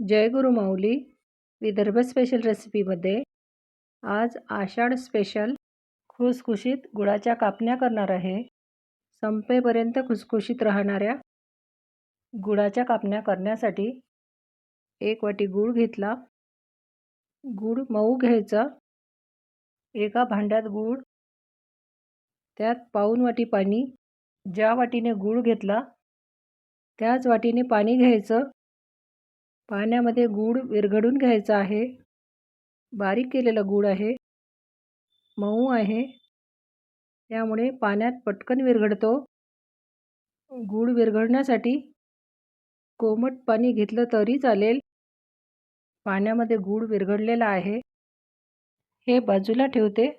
जय गुरु माऊली Vidarbha special रेसिपीमध्ये आज आषाढ special खुसखुशीत गुळाच्या कापण्या करणार आहे. संपेपर्यंत खुसखुशीत राहणाऱ्या गुळाच्या कापण्या करण्यासाठी एक वाटी गूळ घेतला. गूळ मऊ घ्यायचा. एका भांड्यात गूळ त्यात पाऊन वाटी पाणी ज्या वाटीने गूळ घेतला त्याच वाटीने पाणी घ्यायचं. पाण्यामध्ये गूळ विरघळून घ्यायचा आहे. बारीक केलेला गूळ आहे. मऊ आहे. त्यामुळे पाण्यात पटकन विरघळतो. गूळ विरघळण्यासाठी कोमट पाणी घेतलं तरी चालेल. पाण्यामध्ये गूळ विरघळलेला आहे. हे बाजूला ठेवते.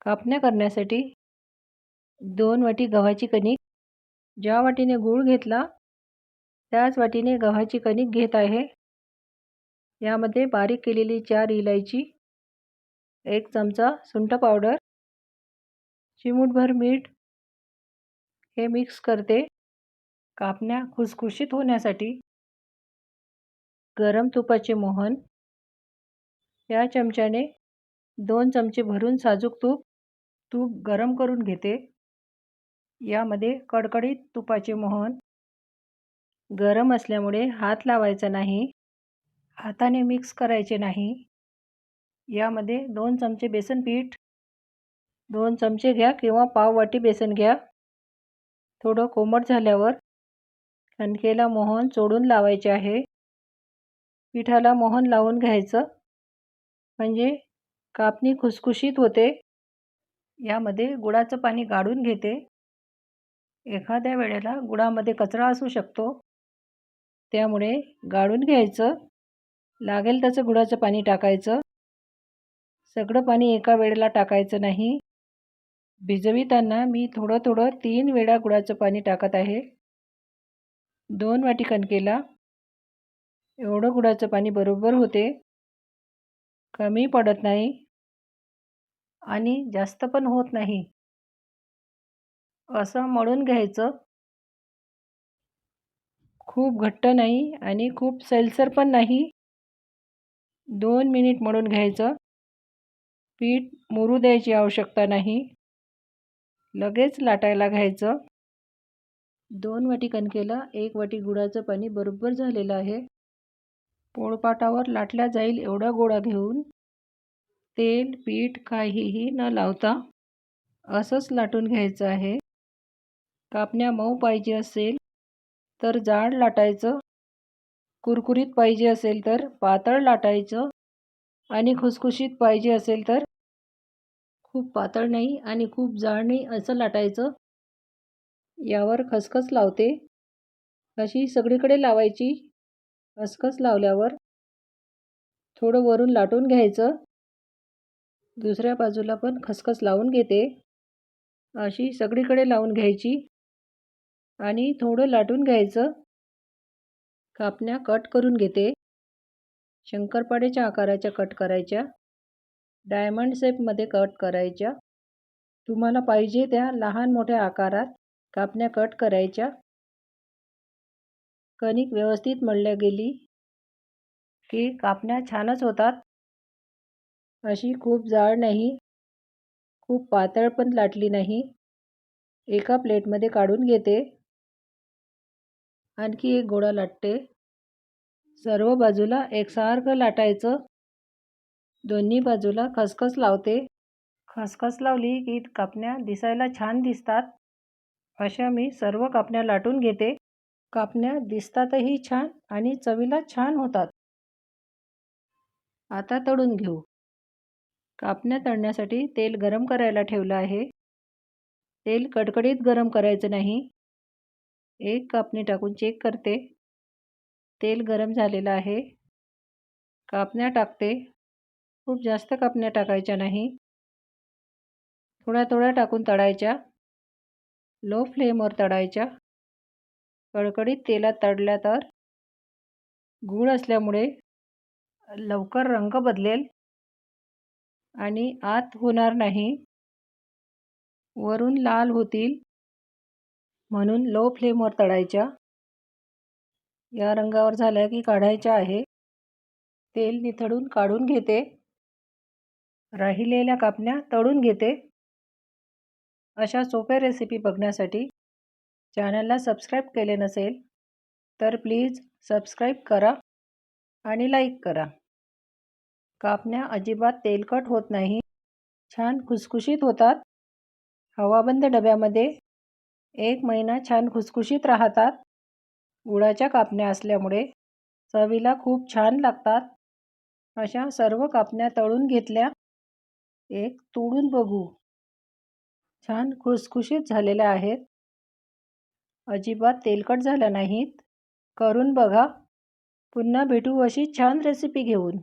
कापण्या करण्यासाठी दोन वाटी गव्हाची कणिक. ज्या वाटीने गूळ घेतला त्याच वाटीने गव्हाची कणिक घेत आहे. यामध्ये बारीक केलेली चार इलायची एक चमचा सुंठ पावडर चिमूटभर मीठ हे मिक्स करते. कापण्या खुसखुशीत होण्यासाठी गरम तुपाचे मोहन या चमच्याने दोन चमचे भरून साजूक तूप तूप गरम करून घेते. यामध्ये कडकडीत तुपाचे मोहन गरम असल्यामुळे हात लावायचा नाही हाताने मिक्स करायचे नाही. यामध्ये दोन चमचे बेसन पीठ दोन चमचे घ्या किंवा पाव वाटी बेसन घ्या. थोडं कोमट झाल्यावर कणकेला मोहन चोडून लावायचे आहे. पिठाला मोहन लावून घ्यायचं. म्हणजे कापणी खुसखुशीत होते. यामध्ये गुळाचं पाणी गाळून घेते. एखाद्या वेळेला गुळामध्ये कचरा असू शकतो. त्यामुळे गाळून घ्यायचं. लागेल त्याचं गुळाचं पाणी टाकायचं. सगळं पाणी एका वेळेला टाकायचं नाही. भिजविताना मी थोडं थोडं तीन वेळा गुळाचं पाणी टाकत आहे. दोन वाटी कणकेला. एवढं गुळाचं पाणी बरोबर होते. कमी पडत नाही. आणि जास्त पण होत नाही. असं मळून घ्यायचं. खूप घट्ट नाही आणि खूप सैलसर पण नाही. दोन मिनिट मळून घ्यायचं. पीठ मुरू द्यायची आवश्यकता नाही. लगेच लाटायला घ्यायचं. दोन वाटी कणकेला एक वाटी गुळाचं पाणी बरोबर झालेलं आहे. पोळपाटावर लाटल्या जाईल एवढा गोळा घेऊन. तेल पीठ काहीही न लावता असंच लाटून घ्यायचं आहे. कापण्या मऊ पाहिजे असेल. तर जाड लाटायचं. कुरकुरीत पाहिजे असेल तर पातळ लाटायचं. आणि खुसखुशीत पाहिजे असेल तर खूप पातळ नाही आणि खूप जाड नाही असं लाटायचं. यावर खसखस लावते. अशी सगळीकडे लावायची. खसखस लावल्यावर थोडं वरून लाटून घ्यायचं. दुसऱ्या बाजूला पण खसखस लावून घेते. अशी सगळीकडे लावून घ्यायची. आणि थोडं लाटून घ्यायचं. कापण्या कट करून घेते. शंकरपाड्याच्या आकाराच्या कट करायच्या. डायमंड शेपमध्ये कट करायच्या. तुम्हाला पाहिजे त्या लहान मोठ्या आकारात कापण्या कट करायच्या. कणिक व्यवस्थित मळल्या गेली. की कापण्या छानच होतात. अशी खूप जाड नाही. खूप पातळ पण लाटली नाही. एका प्लेटमध्ये काढून घेते. आणखी एक गोळा लाटते. सर्व बाजूला एकसारखं लाटायचं. दोन्ही बाजूला खसखस लावते. खसखस लावली की कापण्या दिसायला छान दिसतात. अशा मी सर्व कापण्या लाटून घेते. कापण्या दिसतातही छान आणि चवीला छान होतात. आता तळून घेऊ. कापण्या तळण्यासाठी तेल गरम करायला ठेवलं आहे. तेल कडकडीत गरम करायचं नाही. एक कापणी टाकून चेक करते. तेल गरम झालेलं आहे. कापण्या टाकते. खूप जास्त कापण्या टाकायच्या नाही. थोड्या थोड्या टाकून तळायच्या. लो फ्लेमवर तळायच्या. कडकडीत तेलात तळल्या तर गूळ असल्यामुळे लवकर रंग बदलेल आणि आत होणार नाही. वरून लाल होतील. म्हणून लो फ्लेमवर तळायच्या. या रंगावर झाल्या की काढायच्या आहे. तेल निथळून काढून घेते. राहिलेल्या कापण्या तळून घेते. अशा सोप्या रेसिपी बघण्यासाठी चॅनलला सबस्क्राईब केले नसेल तर प्लीज सबस्क्राईब करा आणि लाईक करा. कापण्या अजिबात तेलकट होत नाही. छान खुसखुशीत होतात. हवाबंद डब्यामध्ये एक महिना छान खुसखुशीत राहतात. गुळाच्या कापण्या असल्यामुळे चवीला खूप छान लागतात. अशा सर्व कापण्या तळून घेतल्या. एक तोडून बघू. छान खुसखुशीत झालेल्या आहेत. अजिबात तेलकट झाल्या नाहीत. करून बघा. पुन्हा भेटू अशी छान रेसिपी घेऊन.